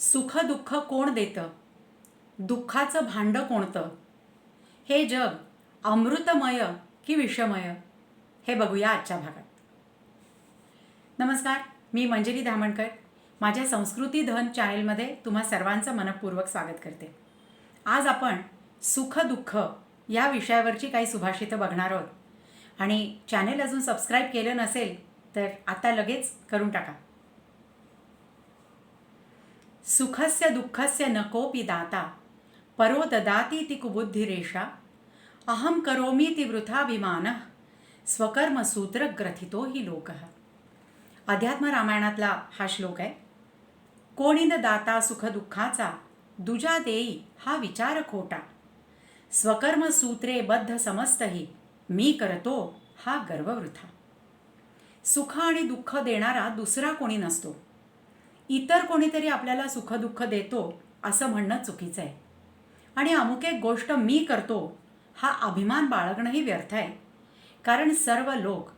सुख दुःख कोण देतं? दुःखाचं भांडं कोणतं? हे जग अमृतमय की विषमय? हे बघूया आजच्या भागात. नमस्कार मी मंजिरी धामणकर. माझ्या संस्कृती धन चॅनेलमध्ये तुम्हा सर्वांचं मनपूर्वक स्वागत करते. आज आपण सुख दुःख या विषयावरची काही सुभाषितं बघणार आहोत. आणि चॅनेल अजून सबस्क्राईब केलं नसेल तर आता लगेच करून टाका. सुखस्य दुःखस्य न कोऽपि दाता। परो ददाति कुबुद्धिरेषा। अहं करोमि वृथाभिमानः। स्वकर्मसूत्रग्रथितो हि लोकः। अध्यात्म रामायणातला हा श्लोक आहे। कोणी न दाता सुखदुःखाचा दुजा देई हा विचार खोटा। स्वकर्मसूत्रे बद्ध समस्तही मी करतो हा गर्ववृथा। सुख आणि दुःख देणारा दुसरा कोणी नसतो। इतर कोणीतरी आपल्याला सुखदुःख देतो असं म्हणणं चुकीचं आहे. आणि अमुक एक गोष्ट मी करतो हा अभिमान बाळगणंही व्यर्थ आहे. कारण सर्व लोक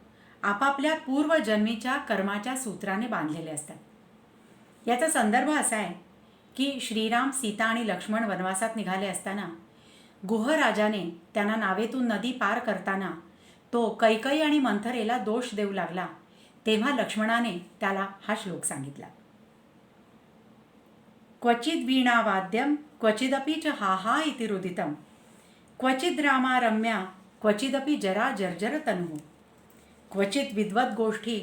आपापल्या पूर्वजन्मीच्या कर्माच्या सूत्राने बांधलेले असतात. याचा संदर्भ असा आहे की श्रीराम सीता आणि लक्ष्मण वनवासात निघाले असताना गुहराजाने त्यांना नावेतून नदी पार करताना तो कैकई आणि मंथरेला दोष देऊ लागला तेव्हा लक्ष्मणाने त्याला हा श्लोक सांगितला. क्वचिद् वीणावाद्यं क्वचिदपि च हा हा इति रुदितं। क्वचिद् रामा रम्या क्वचिदपि जरा जर्जरतनुः। क्वचित् विद्वद्गोष्ठी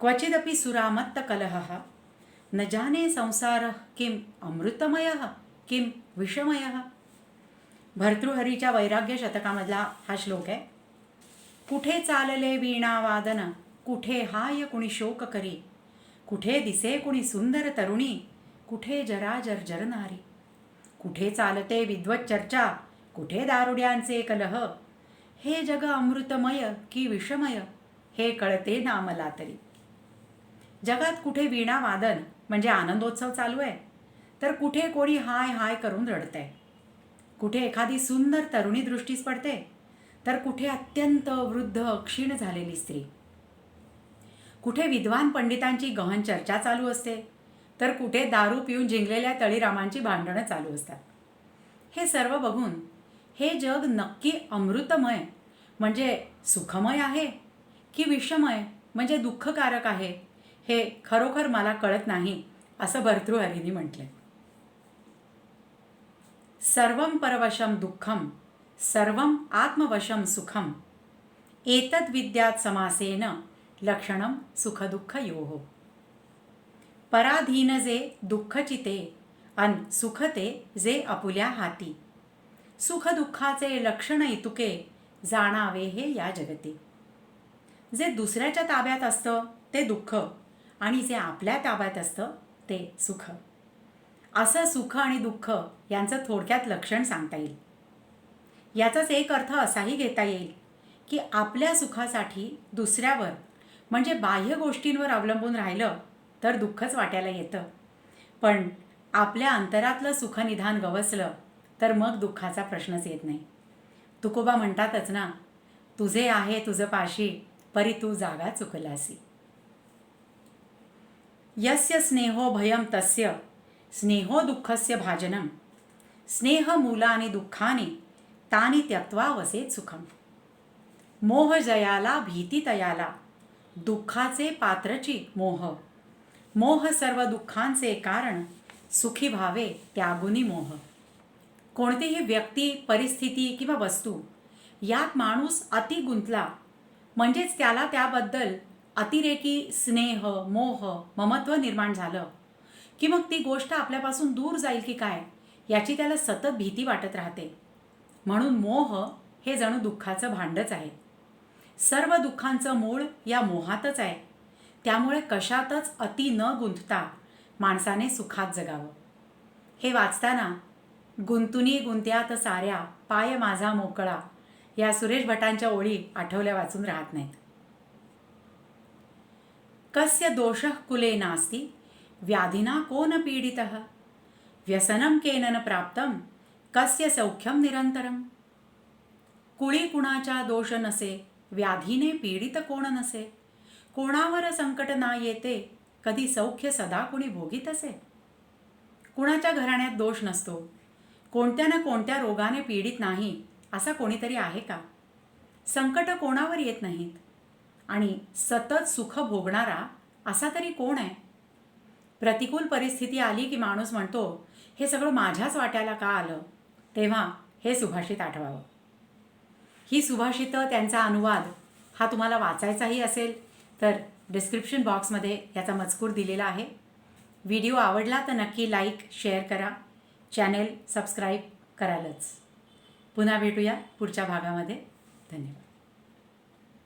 क्वचिदपि सुरामत्तकलहः। न जाने संसारः किम् अमृतमयः किं विषमयः। भर्तृहरीच्या वैराग्य शतकामधला हा श्लोक आहे। कुठे चालले वीणावादन कुठे हाय कुणी शोक करी कुठे दिसे कुणी सुंदर तरुणी कुठे जराजर जर्जरणारी कुठे चालते विद्वत चर्चा? कुठे दारुड्यांचे कलह? हे जग अमृतमय की विषमय? हे कळते ना मला तरी. जगात कुठे वीणा वादन म्हणजे आनंदोत्सव चालू आहे? तर कुठे कोणी हाय हाय करून रडतंय? कुठे एखादी सुंदर तरुणी दृष्टीस पडते? तर कुठे अत्यंत वृद्ध क्षीण झालेली स्त्री? कुठे विद्वान पंडितांची गहन चर्चा चालू असते? तर कुठे दारू पिऊन जिंकलेल्या तळीरामांची भांडणं चालू असतात. हे सर्व बघून हे जग नक्की अमृतमय म्हणजे सुखमय आहे की विषमय म्हणजे दुःखकारक आहे हे खरोखर मला कळत नाही असं भर्तृहरीने म्हटलंय सर्वं परवशम दुःखम सर्वं आत्मवशम सुखम एतद विद्यात समासेन लक्षणं सुखदुःख योहो पराधीन जे दुःखचिते अन सुखते जे आपुल्या हाती. सुखदुःखाचे लक्षण इतुके जाणावे हे या जगती. जे दुसऱ्याच्या ताब्यात असतं ते दुःख आणि जे आपल्या ताब्यात असतं ते सुख. असं सुख आणि दुःख यांचं थोडक्यात लक्षण सांगता येईल. याचाच एक अर्थ असाही घेता येईल की आपल्या सुखासाठी दुसऱ्यावर म्हणजे बाह्य गोष्टींवर अवलंबून राहिलं तर दुःखच वाटायला येतं. पण आपल्या अंतरातलं सुखनिधान गवसलं तर मग दुःखाचा प्रश्नच येत नाही. तुकोबा म्हणतातच ना तुझे आहे तुझं पाशी परी तू जागा चुकलासी. यस्य स्नेहो भयम तस्य स्नेहो दुःखस्य भाजनं स्नेहमूलानि दुःखानि तानि त्यक्त्वा वसेत सुखम. मोह जयाला भीती तयाला दुःखाचे पात्रची मोह. मोह सर्व दुःखांचे कारण सुखी व्हावे त्यागुनी मोह. कोणतीही व्यक्ती परिस्थिती किंवा वस्तू यात माणूस अति गुंतला म्हणजेच त्याला त्याबद्दल अतिरेकी स्नेह मोह ममत्व निर्माण झालं की मग ती गोष्ट आपल्यापासून दूर जाईल की काय याची त्याला सतत भीती वाटत राहते. म्हणून मोह हे जणू दुःखाचं भांडच आहे. सर्व दुःखांचं मूळ या मोहातच आहे. त्यामुळे कशातच अति न गुंतता माणसाने सुखात जगावं. हे वाचताना गुंतुनी गुंत्यात साऱ्या पाय माझा मोकळा या सुरेश भटांच्या ओळी आठवल्या वाचून राहत नाहीत. कस्य दोष कुले नास्ति व्याधिना कोन पीडित पीडितः? व्यसनं केन प्राप्तं कस्य सौख्यं निरंतरम कुळी कुणाचा दोष नसे व्याधीने पीडित कोण नसे? कोणावर संकट ना येते कधी सौख्य सदा कुणी भोगीत असे? कुणाच्या घराण्यात दोष नसतो. कोणत्या ना कोणत्या रोगाने पीडित नाही असा कोणीतरी आहे का? संकट कोणावर येत नाहीत? आणि सतत सुख भोगणारा असा तरी कोण आहे? प्रतिकूल परिस्थिती आली की माणूस म्हणतो हे सगळं माझ्याच वाट्याला का आलं तेव्हा हे सुभाषित आठवावं. ही सुभाषितं त्यांचा अनुवाद हा तुम्हाला वाचायचाही असेल तर डिस्क्रिप्शन बॉक्समध्ये याचा मजकूर दिलेला आहे. व्हिडिओ आवडला तर नक्की लाईक शेअर करा. चॅनेल सबस्क्राईब करालच. पुन्हा भेटूया पुढच्या भागामध्ये. धन्यवाद.